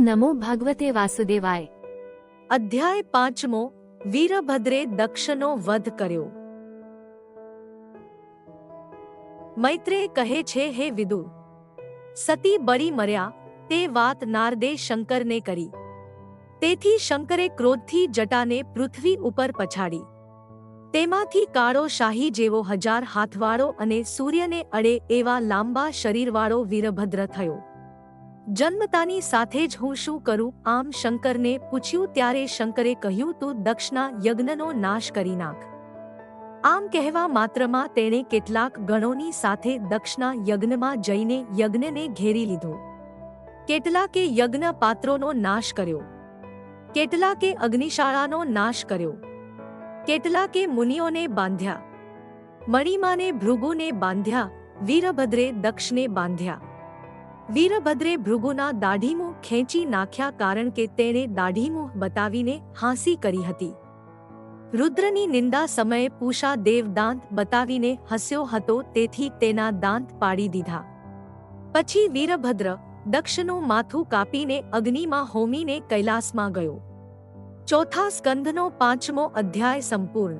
નમો ભગવતે વાસુદેવાય અધ્યાય પાંચમો વીરભદ્રે દક્ષનો વધ કર્યો મૈત્રેય કહે છે હે વિદુ સતી બળી મર્યા તે વાત નારદે શંકરને કરી તેથી શંકરે ક્રોધથી જટાને પૃથ્વી ઉપર પછાડી તેમાંથી કાળો શાહી જેવો હજાર હાથવાળો અને સૂર્યને અડે એવા લાંબા શરીરવાળો વીરભદ્ર થયો। જન્મતાની સાથે જ હું શું કરું? આમ શંકરને પૂછ્યું ત્યારે શંકરે કહ્યું, તું દક્ષના યજ્ઞનો નાશ કરી નાખ. આમ કહેવા માત્રમાં તેણે કેટલાક ગણોની સાથે દક્ષના યજ્ઞમાં જઈને યજ્ઞને ઘેરી લીધો. કેટલાકે યજ્ઞ પાત્રોનો નાશ કર્યો. કેટલાકે અગ્નિશાળાનો નાશ કર્યો. કેટલાકે મુનિઓને બાંધ્યા. મણિમાને ભૃગુને બાંધ્યા. વીરભદ્રે દક્ષને બાંધ્યા. વીરભદ્રે ભૃગુના દાઢીમું ખેંચી નાખ્યા કારણ કે તેણે દાઢીમું બતાવીને હાંસી કરી હતી. રુદ્રની નિંદા સમયે પૂષા દેવ દાંત બતાવીને હસ્યો હતો તેથી તેના દાંત પાડી દીધા. પછી વીરભદ્ર દક્ષનું માથું કાપીને અગ્નિમાં હોમીને કૈલાસમાં ગયો. ચોથા સ્કંધનો પાંચમો અધ્યાય સંપૂર્ણ.